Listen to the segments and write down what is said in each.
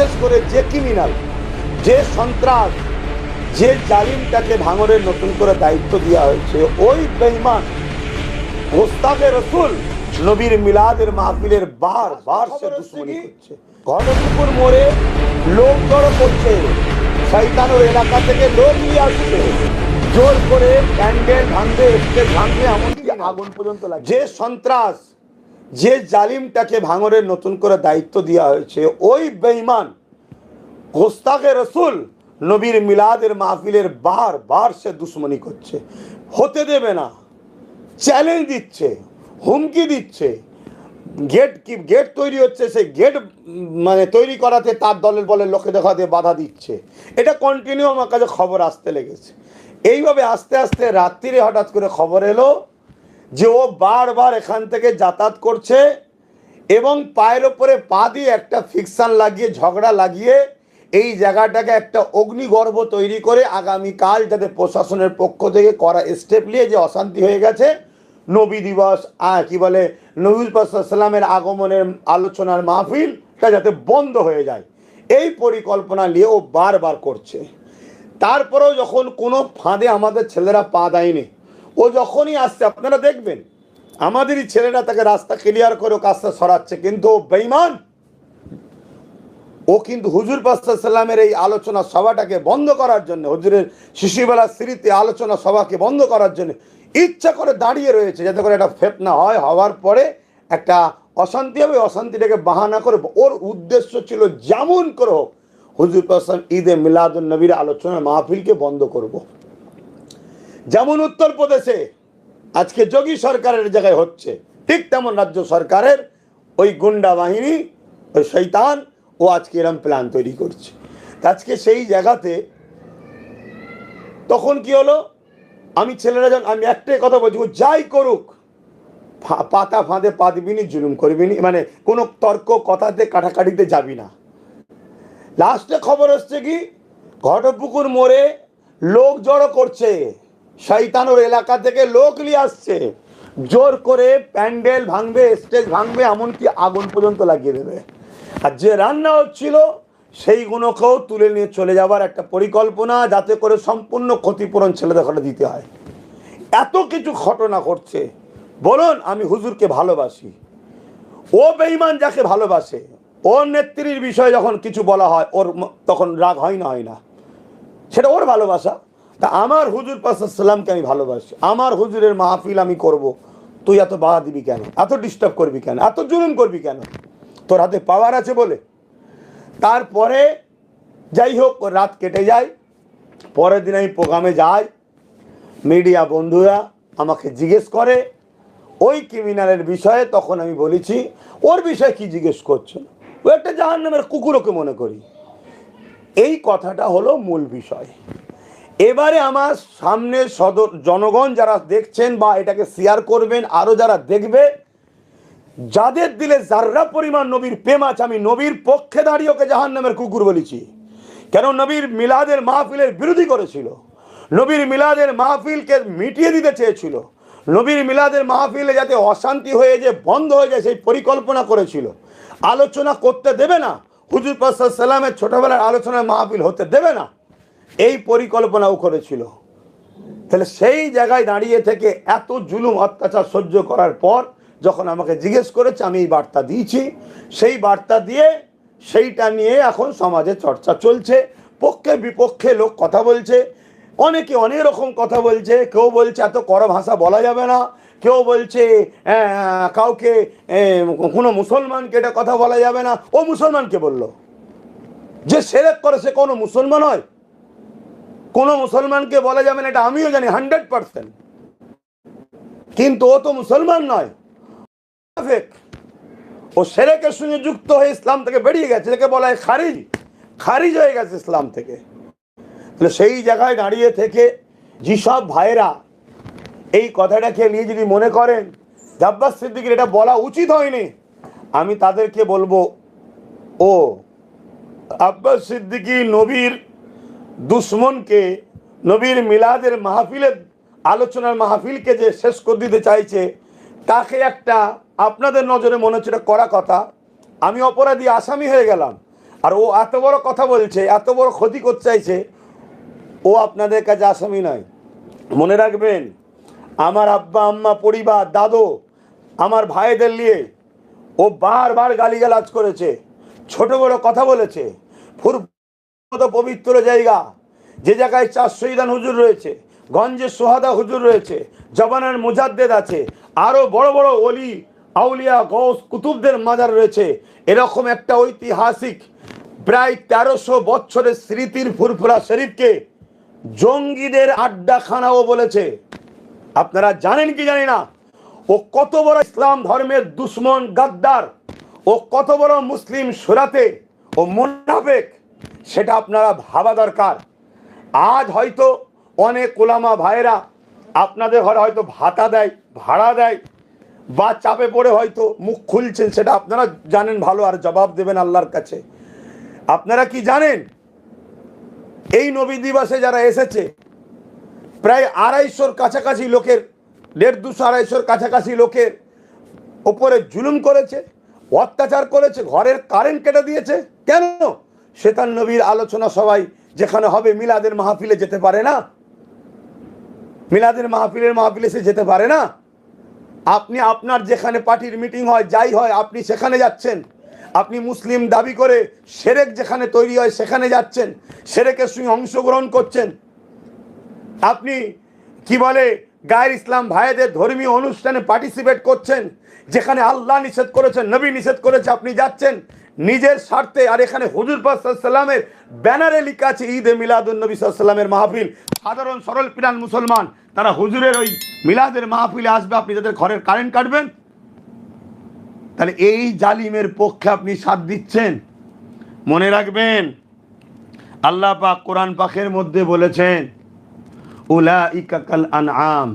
বিশেষ করে যে ক্রিমিনাল যে সন্ত্রাস যে জালিমটাকে ভাঙরের নতুন করে দায়িত্ব দেওয়া হয়েছে ওই বেইমান গোস্তাকে রসুল নবীর মিলাদের মাহফিলের বার বার সে দুশ্মনী করছে। ঘটপুকুর মোড়ে লোক জড়ো করছে শৈতানোর এলাকা থেকে লোক নিয়ে আসছে। জোর করে প্যান্ডেল ভাঙবে স্টেজ ভাঙবে এমনকি আগুন পর্যন্ত লাগে যে সন্ত্রাস যে জালিমটাকে ভাঙরের নতুন করে দায়িত্ব দেওয়া হয়েছে, ওই বেঈমান গোস্তাকে রসুল, নবীর মিলাদের মাহফিলের বার বার সে দুশ্মনী করছে। হতে দেবে না। চ্যালেঞ্জ দিচ্ছে, হুমকি দিচ্ছে। গেট কি গেট তৈরি হচ্ছে, সেই গেট মানে তৈরি করাতে তার দলের বলে লোকে দেখাতে বাধা দিচ্ছে। এটা কন্টিনিউ আমার কাছে খবর আসতে লেগেছে। এইভাবে আস্তে আস্তে রাত্রিরে হঠাৎ করে খবর এলো যে ও বারবার এখান থেকে যাতায়াত করছে এবং পায়ের ওপরে পা দিয়ে একটা ফিকশান লাগিয়ে, ঝগড়া লাগিয়ে এই জায়গাটাকে একটা অগ্নিগর্ভ তৈরি করে আগামীকাল যাতে প্রশাসনের পক্ষ থেকে করা স্টেপ নিয়ে যে অশান্তি হয়ে গেছে, নবী দিবস কি বলে নবীল সাল্লামের আগমনের আলোচনার মাহফিলটা যাতে বন্ধ হয়ে যায়। এই পরিকল্পনা নিয়ে ও বারবার করছে। তারপরেও যখন কোনো ফাঁদে আমাদের ছেলেরা পা দেয়নি ও যখনই আসছে, আপনারা দেখবেন, আমাদেরই ছেলেরা তাকে রাস্তা ক্লিয়ার করে কাজটা সরাচ্ছে, কিন্তু বেইমান ও কিন্তু হুজুর পাসাল্লামের এই আলোচনা সভাটাকে বন্ধ করার জন্য, হুজুরের শিশুবেলা স্মৃতি আলোচনা সভাকে বন্ধ করার জন্য ইচ্ছা করে দাঁড়িয়ে রয়েছে, যাতে করে একটা ফেতনা হয়, হওয়ার পরে একটা অশান্তি হবে অশান্তিটাকে বাহানা করে, ওর উদ্দেশ্য ছিল যেমন করে হোক, হুজুর পাসাম ঈদে মিলাদুল নবীর আলোচনার মাহফিলকে বন্ধ করব। যেমন উত্তরপ্রদেশে আজকে যোগী সরকারের জায়গায় হচ্ছে, ঠিক তেমন রাজ্য সরকারের ওই গুন্ডা বাহিনী, ওই শৈতান ও আজকে এরম প্ল্যান তৈরি করছে। আজকে সেই জায়গাতে তখন কি হলো? আমি ছেলেরা যখন, আমি একটাই কথা বলছি যাই করুক পাতা ফাঁদে পা দিবি নি জুলুম করবি নি মানে কোনো তর্ক কথাতে, কাটাকাটিতে যাবি না। লাস্টে খবর হচ্ছে কি, ঘটপুকুর মোড়ে লোক জড়ো করছে। শৈতানোর এলাকা থেকে লোক নিয়ে আসছে। জোর করে প্যান্ডেল ভাঙবে, স্টেজ ভাঙবে, এমনকি আগুন পর্যন্ত লাগিয়ে দেবে। আর যে রান্না হচ্ছিল, সেইগুলোকেও তুলে নিয়ে চলে যাবার একটা পরিকল্পনা, যাতে করে সম্পূর্ণ ক্ষতিপূরণ ছেলেদের দিতে হয়। এত কিছু ঘটনা ঘটছে। বলুন, আমি হুজুরকে ভালোবাসি। ও বেঈমান যাকে ভালোবাসে, ওর নেত্রীর বিষয়ে যখন কিছু বলা হয়, ওর তখন রাগ হয় না হয় না। সেটা ওর ভালোবাসা। তা আমার হুজুর পাসাল্লামকে আমি ভালোবাসি। আমার হুজুরের মাহফিল আমি করব। তুই এত বাধা দিবি কেন? এত ডিস্টার্ব করবি কেন? এত জুলুম করবি কেন? তোর হাতে পাওয়ার আছে বলে? তারপরে যাই হোক রাত কেটে যায়। পরের দিন আমি প্রোগ্রামে যাই। মিডিয়া বন্ধুরা আমাকে জিজ্ঞেস করে, ওই ক্রিমিনালের বিষয়ে তখন আমি বলেছি, ওর বিষয়ে কি জিজ্ঞেস করছেন ও একটা জাহান নামের কুকুরকে মনে করি। এই কথাটা হলো মূল বিষয়। এবারে আমার সামনে সদর জনগণ যারা দেখছেন বা এটাকে শেয়ার করবেন আরও যারা দেখবে, যাদের দিলে যার্রা পরিমাণ নবীর প্রেম আছে, আমি নবীর পক্ষে দাঁড়িয়ে ওকে জাহান নামের কুকুর বলেছি। কেন নবীর মিলাদের মাহফিলের বিরোধী করেছিল? নবীর মিলাদের মাহফিলকে মিটিয়ে দিতে চেয়েছিল। নবীর মিলাদের মাহফিলে যাতে অশান্তি হয়ে যে বন্ধ হয়ে যায়, সেই পরিকল্পনা করেছিল। আলোচনা করতে দেবে না। হুজুর প্রসাদ সাল্লামের ছোটবেলার আলোচনায় মাহফিল হতে দেবে না। এই পরিকল্পনাও করেছিল। তাহলে সেই জায়গায় দাঁড়িয়ে থেকে এত জুলুম, অত্যাচার সহ্য করার পর যখন আমাকে জিজ্ঞেস করেছে, আমি এই বার্তা দিয়েছি। সেই বার্তা দিয়ে সেইটা নিয়ে এখন সমাজে চর্চা চলছে। পক্ষে বিপক্ষে লোক কথা বলছে। অনেকে অনেক রকম কথা বলছে। কেউ বলছে, এত কড়া ভাষা বলা যাবে না। কেউ বলছে কাউকে কোনো মুসলমানকে এটা কথা বলা যাবে না। ও মুসলমানকে বলল। যে সেরেক করে সে কোনো মুসলমান হয় কোনো মুসলমানকে বলা যাবে না, এটা আমিও জানি, হান্ড্রেড পার্সেন্ট। কিন্তু ও তো মুসলমান নয়। ও সেরেকের সঙ্গে যুক্ত হয়ে ইসলাম থেকে বেরিয়ে গেছে, এটাকে বলা হয় খারিজ। খারিজ হয়ে গেছে ইসলাম থেকে। তাহলে সেই জায়গায় দাঁড়িয়ে থেকে যেসব ভাইরা এই কথাটাকে নিয়ে যদি মনে করেন যে আব্বাস সিদ্দিকের এটা বলা উচিত হয়নি। আমি তাদেরকে বলব, ও আব্বাস সিদ্দিকী নবীর দুশ্মনকে নবীর মিলাদের মাহফিলের, আলোচনার মাহফিলকে যে শেষ করে দিতে চাইছে, তাকে একটা আপনাদের নজরে মনে হচ্ছে এটা করা কথা। আমি অপরাধী আসামি হয়ে গেলাম। আর ও এত বড় কথা বলছে, এত বড় ক্ষতি করতে চাইছে, ও আপনাদের কাছে আসামি নয়। মনে রাখবেন, আমার আব্বা, আম্মা, পরিবার, দাদু, আমার ভাইদের নিয়ে ও বারবার গালিগালাজ করেছে, ছোট বড় কথা বলেছে, ফুর মতো পবিত্র জায়গা। যে জায়গায় চার শহীদান হুজুর রয়েছে, গঞ্জে সোহাদা হুজুর রয়েছে, জবানের মুজাদ্দেদ আছে আরও বড় বড় অলি আউলিয়া গৌস কুতুবদের মাজার রয়েছে। এরকম একটা ঐতিহাসিক, প্রায় তেরোশো বছরের স্মৃতির ফুরফুরা শরীফকে জঙ্গিদের আড্ডাখানাও বলেছে। আপনারা জানেন কি জানি না? ও কত বড় ইসলাম ধর্মের দুশ্মন গাদ্দার, ও কত বড় মুসলিম সুরাতে ও মুনাফেক। সেটা আপনারা ভাবা দরকার। আজ হয়তো অনেক ওলামা ভাইয়েরা আপনাদের ঘরে হয়তো ভাতা দেয়, ভাড়া দেয় বা চাপে পড়ে হয়তো মুখ খুলছেন, সেটা আপনারা জানেন ভালো আর জবাব দেবেন আল্লাহর কাছে। আপনারা কি জানেন? এই নবী দিবসে যারা এসেছে, প্রায় আড়াইশোর কাছাকাছি লোকের, দেড় দুশো আড়াইশোর কাছাকাছি লোকের ওপরে জুলুম করেছে, অত্যাচার করেছে, ঘরের কারেন্ট কেটে দিয়েছে। কেন? শেতান নবীর আলোচনা সবাই যেখানে হবে, মিলাদের মাহফিলে যেতে পারে না? মিলাদের মাহফিলের মাহফিলে সে যেতে পারে না? আপনি আপনার যেখানে পার্টির মিটিং হয়, যাই হয়, আপনি সেখানে যাচ্ছেন। আপনি মুসলিম দাবি করে সেরেক যেখানে তৈরি হয়, সেখানে যাচ্ছেন। সেরেকের সঙ্গে অংশগ্রহণ করছেন। আপনি কি বলে, গায়ের ইসলাম ভাইদের ধর্মীয় অনুষ্ঠানে পার্টিসিপেট করছেন, যেখানে আল্লাহ নিষেধ করেছেন, নবী নিষেধ করেছে, আপনি যাচ্ছেন। নিজের স্বার্থে, আর এখানে হুজুর সাল্লামের ব্যানারে লেখা আছে, ঈদ এ মিলাদুল নবী সাল্লামের মাহফিল। সাধারণ সরল পিরান মুসলমান, তারা হুজুরের ওই মিলাদের মাহফিলে আসবে, আপনি তাদের ঘরের কারেন্ট কাটবেন। তাহলে এই জালিমের পক্ষে আপনি সাথ দিচ্ছেন। মনে রাখবেন, আল্লাহ পাক কোরআন পাখের মধ্যে বলেছেন উলা ইকাকাল আনআম।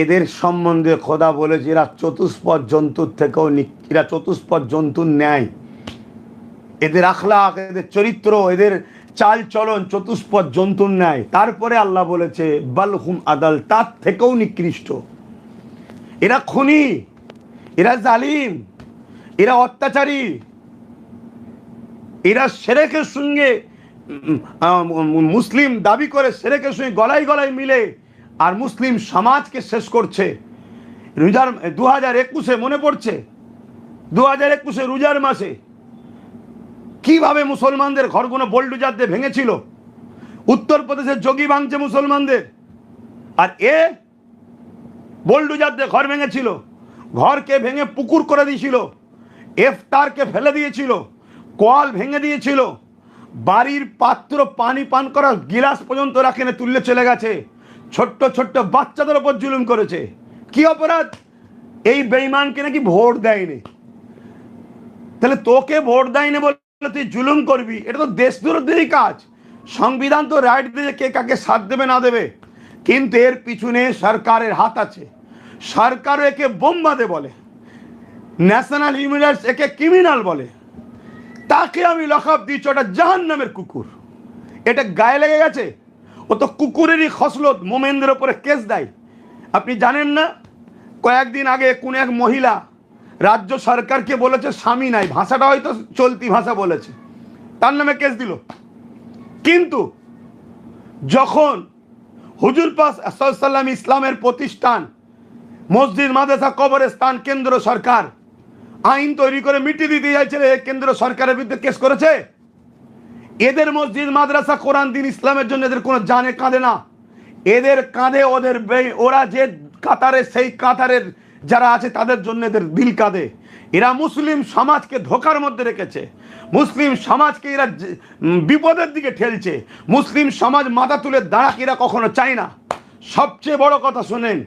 এদের সম্বন্ধে খোদা বলেছে, এরা চতুষ্পদ জন্তুর থেকেও এরা চতুষ্পদ জন্তুর ন্যায়। এদের আখলাখ, এদের চরিত্র, এদের চাল চলন চতুষ্পদ জন্তুর ন্যায়। তারপরে আল্লাহ বলেছে বালহুম আদাল, তার থেকেও নিকৃষ্ট। এরা খুনি, এরা জালিম, এরা অত্যাচারী, এরা সেরেকের সঙ্গে মুসলিম দাবি করে সেরেকের সঙ্গে গলায় গলায় মিলে। আর মুসলিম সমাজকে শেষ করছে। রোজার দু হাজার একুশে মনে পড়ছে? দু হাজার একুশে রোজার মাসে কীভাবে মুসলমানদের ঘরগুলো বোল্ডুজার দিয়ে ভেঙেছিল? উত্তরপ্রদেশের যোগী ভাঙছে মুসলমানদের। আর এ বোল্ডুজার দিয়ে ঘর ভেঙেছিল। ঘরকে ভেঙে পুকুর করে দিয়েছিল। এফতারকে ফেলে দিয়েছিল। কল ভেঙে দিয়েছিল। বাড়ির পাত্র পানি পান করার গিলাস পর্যন্ত রাখেনে তুললে চলে গেছে। ছোট্ট ছোট্ট বাচ্চাদের ওপর জুলুম করেছে। কি অপরাধ? এই বেইমানকে নাকি ভোট দেয়নি। তাহলে তোকে ভোট দেয়নি বলে তুই জুলুম করবি? এটা তো দেশ বিরোধীরই কাজ। সংবিধান তো রাইট দিয়ে কে কাকে সাথ দেবে, না দেবে। কিন্তু এর পিছনে সরকারের হাত আছে। সরকার একে বোম্বাদে বলে। ন্যাশনাল হিউম্যান রাইটস একে ক্রিমিনাল বলে। তাকে আমি লকআপ দিচ্ছি, ওটা জাহান নামের কুকুর। এটা গায়ে লেগে গেছে? ও তো কুকুরেরই খসলত, মোমেনদের ওপরে কেস দেয়। আপনি জানেন না, কয়েকদিন আগে কোন এক মহিলা রাজ্য সরকারকে বলেছে, স্বামী নাই, ভাষাটা হয়তো চলতি ভাষা বলেছে। তার নামে কেস দিল। কিন্তু যখন হুজুর পাস সাল্লাম ইসলামের প্রতিষ্ঠান, মসজিদ, মাদ্রাসা, কবরস্থান, কেন্দ্র সরকার আইন তৈরি করে মিটিয়ে দিতে চাইছে কেন্দ্র সরকারের বিরুদ্ধে কেস করেছে? এদের মসজিদ, মাদ্রাসা, কোরআন, দিন, ইসলামের জন্য এদের কোনো জানে কাঁদে না। এদের কাঁধে ওদের ওরা যে কাতারে, সেই কাতারের যারা আছে, তাদের জন্য এদের দিল কাঁদে। এরা মুসলিম সমাজকে ধোকার মধ্যে রেখেছে। মুসলিম সমাজকে এরা বিপদের দিকে ঠেলছে। মুসলিম সমাজ মাথা তুলে দাঁড়াক এরা কখনো চায় না। সবচেয়ে বড় কথা শোনেন,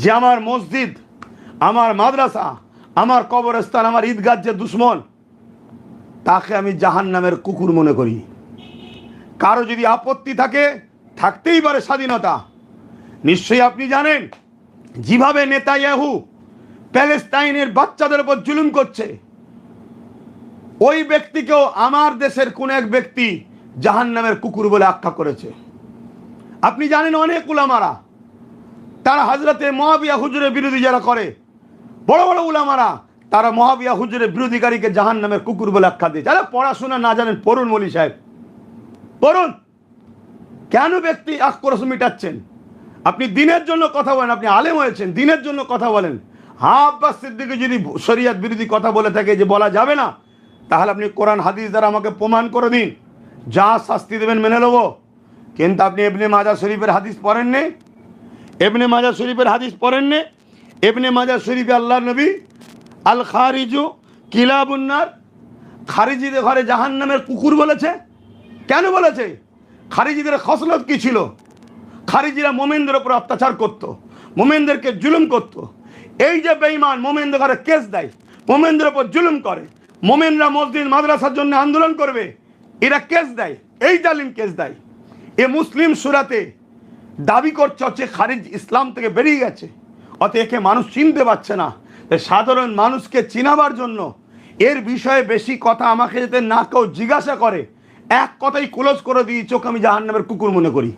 যে আমার মসজিদ, আমার মাদ্রাসা, আমার কবরস্থান, আমার ঈদগাহ যে দুশ্মন তাকে আমি জাহান নামের কুকুর মনে করি। কারও যদি আপত্তি থাকে, থাকতেই পারে স্বাধীনতা। নিশ্চয়ই আপনি জানেন, যেভাবে নেতা ইয়াহু প্যালেস্তাইনের বাচ্চাদের উপর জুলুম করছে, ওই ব্যক্তিকেও আমার দেশের কোন এক ব্যক্তি জাহান নামের কুকুর বলে আখ্যা করেছে। আপনি জানেন অনেক উলামারা, তারা হাজরতে মহাবিয়া হুজুরের বিরোধী যারা করে, বড় বড় উলামারা তারা মহাবিয়া হুজুরের বিরোধীকারীকে জাহান নামের কুকুর বলে আখ্যা দিয়েছে। আরে পড়াশোনা না জানেন, পড়ুন মলি সাহেব। পড়ুন। কেন ব্যক্তি আক্রোশ মিটাচ্ছেন? আপনি দিনের জন্য কথা বলেন, আপনি আলেম হয়েছেন, দিনের জন্য কথা বলেন। হ্যাঁ আব্বাস সিদ্দিকে যদি শরিয়াত বিরোধী কথা বলে থাকে যে বলা যাবে না, তাহলে আপনি কোরআন, হাদিস দ্বারা আমাকে প্রমাণ করে দিন। যা শাস্তি দেবেন মেনে নেব। কিন্তু আপনি এমনি মাজা শরীফের হাদিস পড়েননি? এবনে মাজা শরীফের হাদিস পড়েননি? এবনে মাজা শরীফে আল্লাহ নবী আল খারিজু কিলাবুন্নার খারিজিদের ঘরে জাহান নামের কুকুর বলেছে। কেন বলেছে? খারিজিদের খসলত কি ছিল? খারিজিরা মোমেনদের ওপর অত্যাচার করত, মোমেনদেরকে জুলুম করত। এই যে বেঈমান মোমেনদের ঘরে কেস দেয়, মোমেনদের ওপর জুলুম করে, মোমেনরা মসজিদ, মাদ্রাসার জন্য আন্দোলন করবে, এরা কেস দেয়, এই জালিম কেস দেয়। এ মুসলিম সুরাতে দাবি করছে হচ্ছে খারিজ ইসলাম থেকে বেরিয়ে গেছে অত একে মানুষ চিনতে পারছে না। সাধারণ মানুষকে চিনাবার জন্য এর বিষয়ে বেশি কথা আমাকে যাতে না কেউ জিজ্ঞাসা করে, এক কথাই ক্লোজ করে দিই, চোখ আমি জাহান্নামের কুকুর মনে করি।